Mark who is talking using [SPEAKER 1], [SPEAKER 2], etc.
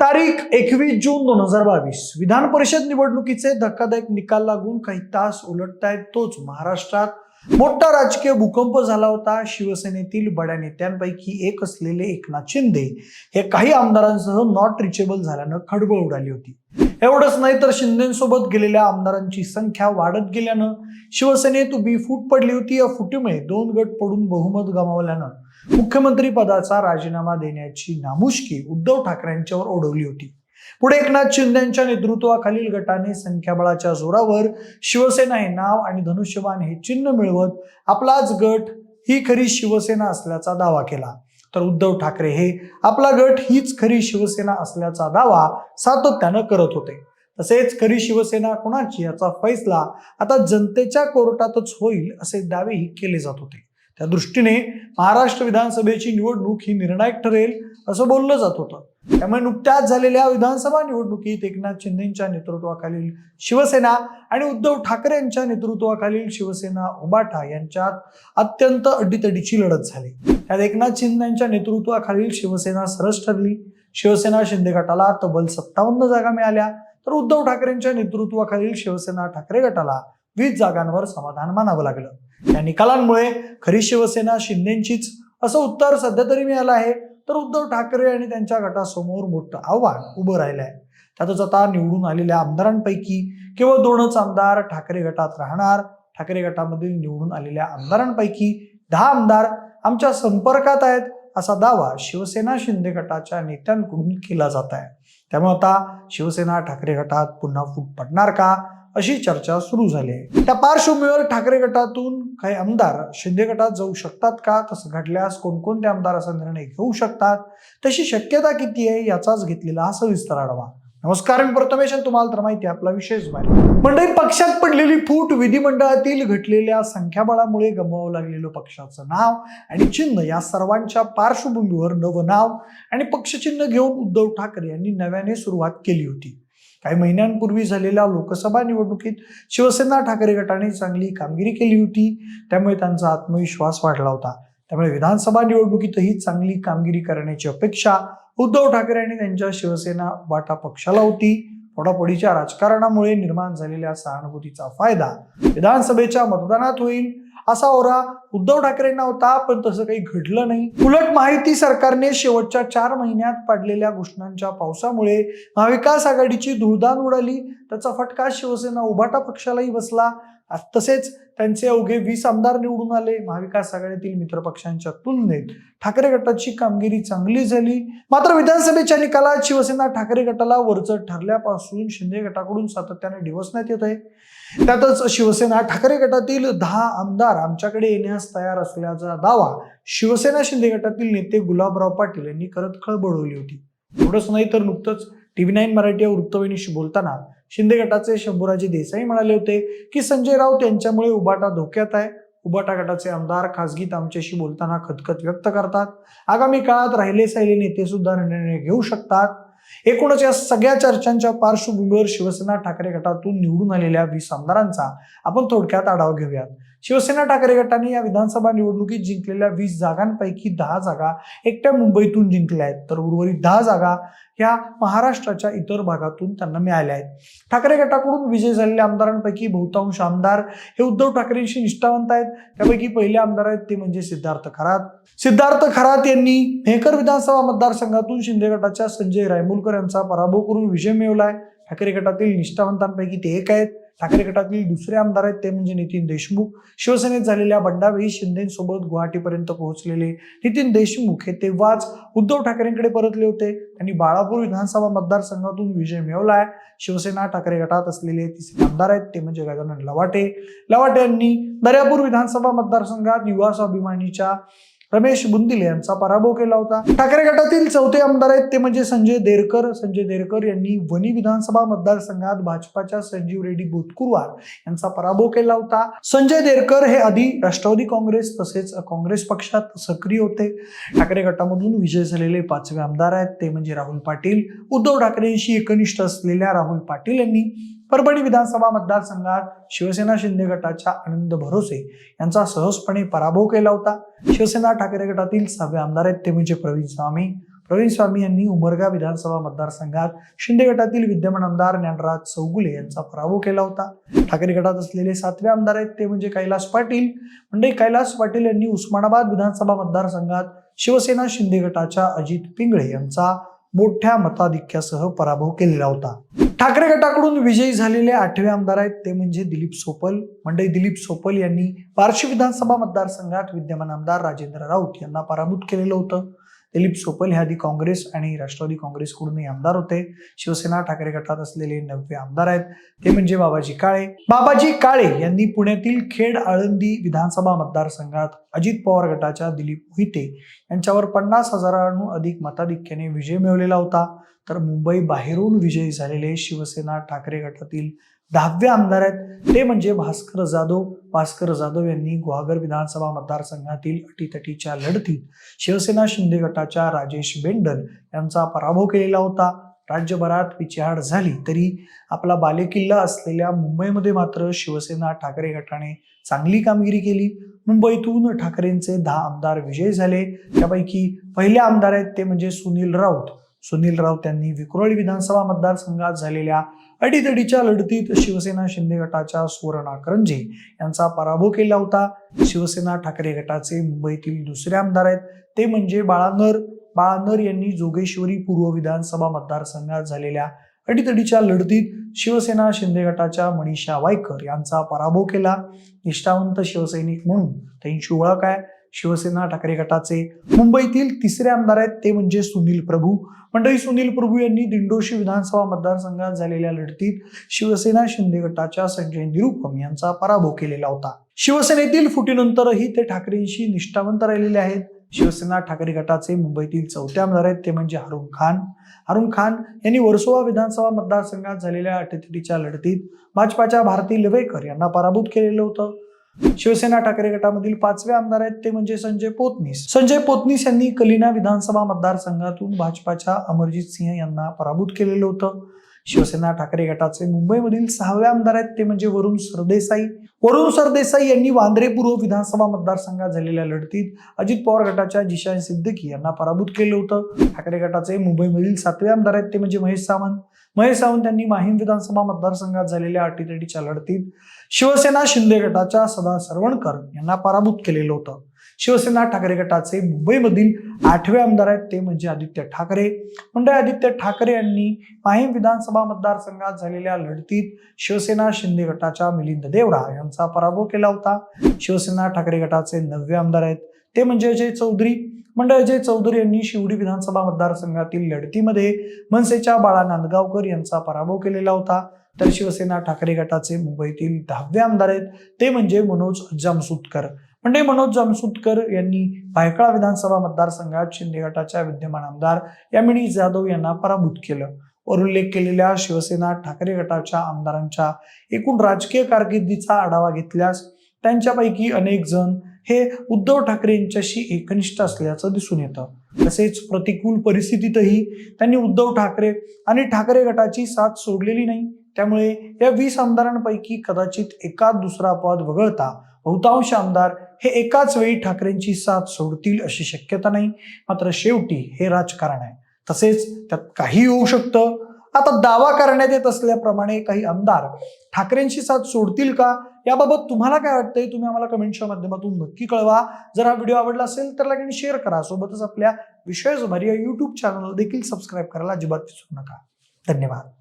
[SPEAKER 1] तारीख एकवीस जून दोन हजार बावीस. विधान परिषद निवडणुकीचे धक्कादायक निकाल लागून काही तास उलटतायत तोच महाराष्ट्रात. मोठा राजकीय भूकंप झाला होता. शिवसेनेतील बड्या नेत्यांपैकी एक असलेले एकनाथ शिंदे हे काही आमदारांसह नॉट रिचेबल झाल्यानं खडबळ उडाली होती. एवढंच नाही तर शिंदेसोबत गेलेल्या आमदारांची संख्या वाढत गेल्यानं शिवसेनेत उभी फूट पडली होती. या फुटीमुळे दोन गट पडून बहुमत गमावल्यानं मुख्यमंत्री पदाचा राजीनामा देण्याची नामुष्की उद्धव ठाकरेंच्यावर ओढवली होती. पुढे एकनाथ शिंदेच्या नेतृत्वाखालील गटाने संख्याबळाच्या जोरावर शिवसेना हे नाव आणि धनुष्यबाण हे चिन्ह मिळवत आपलाच गट ही खरी शिवसेना असल्याचा दावा केला. तर उद्धव ठाकरे हे आपला गट हीच खरी शिवसेना असल्याचा दावा सातत्यानं करत होते. तसेच खरी शिवसेना कोणाची याचा फैसला आता जनतेच्या कोर्टातच होईल असे दावेही केले जात होते. त्या दृष्टीने महाराष्ट्र विधानसभेची निवडणूक ही निर्णायक ठरेल असं बोललं जात होतं. त्यामुळे नुकत्याच झालेल्या विधानसभा निवडणुकीत एकनाथ शिंदेच्या नेतृत्वाखालील शिवसेना आणि उद्धव ठाकरे यांच्या नेतृत्वाखालील शिवसेना उबाठा यांच्यात अत्यंत अडीतडीची लढत झाली. त्यात एकनाथ शिंदेच्या नेतृत्वाखालील शिवसेना सरस ठरली. शिवसेना शिंदे गटाला तब्बल सत्तावन्न जागा मिळाल्या. तर उद्धव ठाकरेंच्या नेतृत्वाखालील शिवसेना ठाकरे गटाला वीस जागांवर समाधान मानावं लागलं. या निकालांमुळे खरी शिवसेना शिंदेचीच असं उत्तर सध्या तरी मिळालं आहे. तर उद्धव ठाकरे आणि त्यांच्या गटासमोर मोठं आव्हान उभं राहिलं आहे त्यातच आता निवडून आलेल्या आमदारांपैकी केवळ दोनच आमदार ठाकरे गटात राहणार. ठाकरे गटामधील निवडून आलेल्या आमदारांपैकी दहा आमदार आमच्या संपर्कात आहेत असा दावा शिवसेना शिंदे गटाच्या नेत्यांकडून केला जात आहे. त्यामुळे आता शिवसेना ठाकरे गटात पुन्हा फूट पडणार का? अशी चर्चा सुरू झाली. आहे त्या पार्श्वभूमीवर ठाकरे गटातून काही आमदार शिंदे गटात जाऊ शकतात का? तसं घडल्यास कोणकोणते आमदार असा निर्णय घेऊ शकतात? तशी शक्यता किती आहे याचाच घेतलेला हा सविस्तर आढावा. नमस्कार मी प्रथमेश तुम्हाला तर माहिती आहे आपला विशेष माहिती मंडळी पक्षात पडलेली फूट विधिमंडळातील घटलेल्या संख्याबळामुळे गमवावं लागलेलं पक्षाचं नाव आणि चिन्ह या सर्वांच्या पार्श्वभूमीवर नवं नाव आणि पक्षचिन्ह घेऊन उद्धव ठाकरे यांनी नव्याने सुरुवात केली होती. काही महिन्यांपूर्वी झालेल्या लोकसभा निवडणुकीत शिवसेना ठाकरे गटाने चांगली कामगिरी केली होती. त्यामुळे त्यांचा आत्मविश्वास वाढला होता. त्यामुळे विधानसभा निवडणुकीतही चांगली कामगिरी करण्याची अपेक्षा उद्धव ठाकरे आणि त्यांच्या शिवसेना वाटा पक्षाला होती. फोडाफोडीच्या राजकारणामुळे निर्माण झालेल्या सहानुभूतीचा फायदा विधानसभेच्या मतदानात होईल. असा ओरा उद्धव ठाकरेंना होता पण तसं काही घडलं नाही. उलट माहिती सरकारने शेवटच्या चार महिन्यात पडलेल्या घोषणांच्या पावसामुळे महाविकास आघाडीची धुळदान उडाली त्याचा फटका शिवसेना उभाटा पक्षालाही बसला. तसेच त्यांचे अवघे वीस आमदार निवडून आले. महाविकास आघाडीतील मित्रपक्षांच्या तुलनेत ठाकरे गटाची कामगिरी चांगली झाली. मात्र विधानसभेच्या निकालात शिवसेना ठाकरे गटाला वरचढ ठरल्यापासून शिंदे गटाकडून सातत्याने डिवसण्यात येत आहे. त्यातच शिवसेना ठाकरे गटातील दहा आमदार आमच्याकडे येण्यास तयार असल्याचा दावा शिवसेना शिंदे गटातील नेते गुलाबराव पाटील यांनी करत खळबळवली होती. एवढंच नाही तर नुकतंच टीव्ही नाईन मराठी या वृत्तवाहिनीशी बोलताना शिंदे गटाचे शंभूराजे देसाई म्हणाले होते की संजय राऊत यांच्यामुळे उबाटा धोक्यात आहे. उबाटा गटाचे आमदार खासगीत आमच्याशी बोलताना खतखत व्यक्त करतात. आगामी काळात राहिले साहिले नेते सुद्धा निर्णय घेऊ शकतात. एकूणच या सगळ्या चर्चांच्या पार्श्वभूमीवर शिवसेना ठाकरे गटातून निवडून आलेल्या वीस आमदारांचा आपण थोडक्यात आढावा घेऊयात. शिवसेना ठाकरे गटाने या विधानसभा निवडणुकीत जिंकलेल्या वीस जागांपैकी दहा जागा एकट्या मुंबईतून जिंकल्या आहेत. तर उर्वरित दहा जागा ह्या महाराष्ट्राच्या इतर भागातून त्यांना मिळाल्या आहेत. ठाकरे गटाकडून विजय झालेल्या आमदारांपैकी बहुतांश आमदार हे उद्धव ठाकरेंशी निष्ठावंत आहेत. त्यापैकी पहिले आमदार आहेत ते म्हणजे सिद्धार्थ खरात. सिद्धार्थ खरात यांनी मेहकर विधानसभा मतदारसंघातून शिंदे गटाच्या संजय रायमुलकर यांचा पराभव करून विजय मिळवलाय ठाकरे गटातील निष्ठावंतांपैकी ते एक आहेत. ठाकरे गटातील दुसरे आमदार आहेत ते म्हणजे नितीन देशमुख. शिवसेनेत झालेल्या बंडावेळी शिंदेसोबत गुवाहाटीपर्यंत पोहोचलेले नितीन देशमुख हे तेव्हाच उद्धव ठाकरेंकडे परतले होते. त्यांनी बाळापूर विधानसभा मतदारसंघातून विजय मिळवलाय. शिवसेना ठाकरे गटात असलेले तिसरे आमदार आहेत ते म्हणजे गजानन लवाटे. लवाटे यांनी दर्यापूर विधानसभा मतदारसंघात युवा स्वाभिमानीच्या रमेश बुंदिले यांचा पराभव केला होता. ठाकरे गटातील चौथे आमदार आहेत ते म्हणजे संजय देरकर. संजय देरकर यांनी वणी विधानसभा मतदारसंघात भाजपाच्या संजीव रेड्डी बोतकुरवार यांचा पराभव केला होता. संजय देरकर हे आधी राष्ट्रवादी काँग्रेस तसेच काँग्रेस पक्षात सक्रिय होते. ठाकरे गटामधून विजय झालेले पाचवे आमदार आहेत ते म्हणजे राहुल पाटील. उद्धव ठाकरेंशी एकनिष्ठ असलेल्या राहुल पाटील यांनी परभणी विधानसभा मतदारसंघात शिवसेना शिंदे गटाच्या आनंद भरोसे यांचा सहजपणे पराभव केला होता. शिवसेना ठाकरे गटातील सहावे आमदार आहेत ते म्हणजे प्रवीण स्वामी. प्रवीण स्वामी यांनी उमरगा विधानसभा मतदारसंघात शिंदे गटातील विद्यमान आमदार ज्ञानराज चौगुले यांचा पराभव केला होता. ठाकरे गटात असलेले सातवे आमदार आहेत ते म्हणजे कैलास पाटील. म्हणजे कैलास पाटील यांनी उस्मानाबाद विधानसभा मतदारसंघात शिवसेना शिंदे गटाच्या अजित पिंगळे यांचा मोठ्या मताधिक्यासह पराभव केलेला होता. ठाकरे गटाकडून विजयी झालेले आठवे आमदार आहेत ते म्हणजे दिलीप सोपल. मंडई दिलीप सोपल यांनी बार्शी विधानसभा मतदारसंघात विद्यमान आमदार राजेंद्र राऊत यांना पराभूत केलेलं होतं. दिलीप सोपल हे आधी काँग्रेस आणि राष्ट्रवादी काँग्रेसकडूनही आमदार होते. शिवसेना ठाकरे गटात असलेले नववे आमदार आहेत. ते म्हणजे बाबाजी काळे. बाबाजी काळे यांनी पुण्यातील खेड आळंदी विधानसभा मतदारसंघात अजित पवार गटाच्या दिलीप मोहिते यांच्यावर पन्नास हजारांहून अधिक मताधिक्याने विजय मिळवलेला होता. तर मुंबई बाहेरून विजयी झालेले शिवसेना ठाकरे गटातील दहावे आमदार आहेत. ते म्हणजे भास्कर जाधव. भास्कर जाधव यांनी गुहागर विधानसभा मतदारसंघातील अटीतटीच्या लढतीत शिवसेना शिंदे गटाच्या राजेश बेंडल यांचा पराभव केलेला होता. राज्यभरात पिछेहाट झाली तरी आपला बालेकिल्ला असलेल्या मुंबईमध्ये मात्र शिवसेना ठाकरे गटाने चांगली कामगिरी केली. मुंबईतून ठाकरेंचे दहा आमदार विजयी झाले. त्यापैकी पहिले आमदार आहेत ते म्हणजे सुनील राऊत. सुनील राऊत यांनी विक्रोळी विधानसभा मतदारसंघात झालेल्या अडीतडीच्या लढतीत शिवसेना शिंदे गटाच्या सुवर्णा करंजे यांचा पराभव केला होता. शिवसेना ठाकरे गटाचे मुंबईतील दुसरे आमदार आहेत. ते म्हणजे बाळानर बाळानर यांनी जोगेश्वरी पूर्व विधानसभा मतदारसंघात झालेल्या अडीतडीच्या लढतीत शिवसेना शिंदे गटाच्या मनीषा वायकर यांचा पराभव केला. निष्ठावंत शिवसैनिक म्हणून त्यांची ओळख आहे. शिवसेना ठाकरे गटाचे. मुंबईतील तिसरे आमदार आहेत ते म्हणजे सुनील प्रभू. मंडळी सुनील प्रभू यांनी दिंडोशी विधानसभा मतदारसंघात झालेल्या लढतीत शिवसेना शिंदे गटाच्या संजय निरुपम यांचा पराभव केलेला होता. शिवसेनेतील फुटीनंतरही ते ठाकरेंशी निष्ठावंत राहिलेले आहेत. शिवसेना ठाकरे गटाचे मुंबईतील चौथे आमदार आहेत ते म्हणजे हरुण खान. हरुण खान यांनी वर्सोवा विधानसभा मतदारसंघात झालेल्या अटीतटीच्या लढतीत भाजपाच्या भारती लवेकर यांना पराभूत केलेलं होतं. शिवसेना ठाकरे गटामधील पाचवे आमदार आहेत ते म्हणजे संजय पोतनीस. संजय पोतनीस यांनी कलिना विधानसभा मतदारसंघातून भाजपाच्या अमरजित सिंह यांना पराभूत केलेलं होतं. शिवसेना ठाकरे गटाचे मुंबईमधील सहावे आमदार आहेत ते म्हणजे वरुण सरदेसाई. वरुण सरदेसाई यांनी वांद्रे पूर्व विधानसभा मतदारसंघात झालेल्या लढतीत अजित पवार गटाच्या जिशान सिद्दीकी यांना पराभूत केलं होतं. ठाकरे गटाचे मुंबईमधील सातवे आमदार आहेत ते म्हणजे महेश सावंत. महेश सावंत यांनी माहीम विधानसभा मतदारसंघात झालेल्या अटीतटीच्या लढतीत शिवसेना शिंदे गटाच्या सदा सरवणकर यांना पराभूत केलेलं होतं. शिवसेना ठाकरे गटाचे मुंबईमधील आठवे आमदार आहेत ते म्हणजे आदित्य ठाकरे. म्हणजे आदित्य ठाकरे यांनी माहीम विधानसभा मतदारसंघात झालेल्या लढतीत शिवसेना शिंदे गटाच्या मिलिंद देवरा यांचा पराभव केला होता. शिवसेना ठाकरे गटाचे नववे आमदार आहेत ते म्हणजे अजय चौधरी. म्हणजे अजय चौधरी यांनी शिवडी विधानसभा मतदारसंघातील लढतीमध्ये मनसेच्या बाळा नांदगावकर यांचा पराभव केलेला होता. तर शिवसेना ठाकरे गटाचे मुंबईतील दहावे आमदार आहेत ते म्हणजे मनोज जामसुतकर. म्हणजे मनोज जामसुतकर यांनी भायखळा विधानसभा मतदारसंघात शिंदे गटाच्या विद्यमान आमदार यामिनी जाधव यांना पराभूत केलं. वर उल्लेख केलेल्या शिवसेना ठाकरे गटाच्या आमदारांच्या एकूण राजकीय कारकिर्दीचा आढावा घेतल्यास त्यांच्यापैकी अनेक जण हे उद्धव ठाकरे यांच्याशी एकनिष्ठ असल्याचं दिसून येतं. तसेच प्रतिकूल परिस्थितीतही त्यांनी उद्धव ठाकरे आणि ठाकरे गटाची साथ सोडलेली नाही. त्यामुळे या वीस आमदारांपैकी कदाचित एका दुसरा पद वगळता बहुतांश आमदार हे एकाच वेळी ठाकरेंची साथ सोडतील अशी शक्यता नाही. मात्र शेवटी हे राजकारण आहे. तसेच त्यात काही होऊ शकतं. आता दावा करण्यात येत असल्याप्रमाणे काही आमदार ठाकरेंची साथ सोडतील का? याबाबत तुम्हाला काय वाटतंय? तुम्ही आम्हाला कमेंटच्या माध्यमातून नक्की कळवा. जर हा व्हिडिओ आवडला असेल तर लाईक आणि शेअर करा. सोबतच आपल्या विषय या युट्यूब चॅनल देखील सबस्क्राईब करायला अजिबात विसरू नका. धन्यवाद.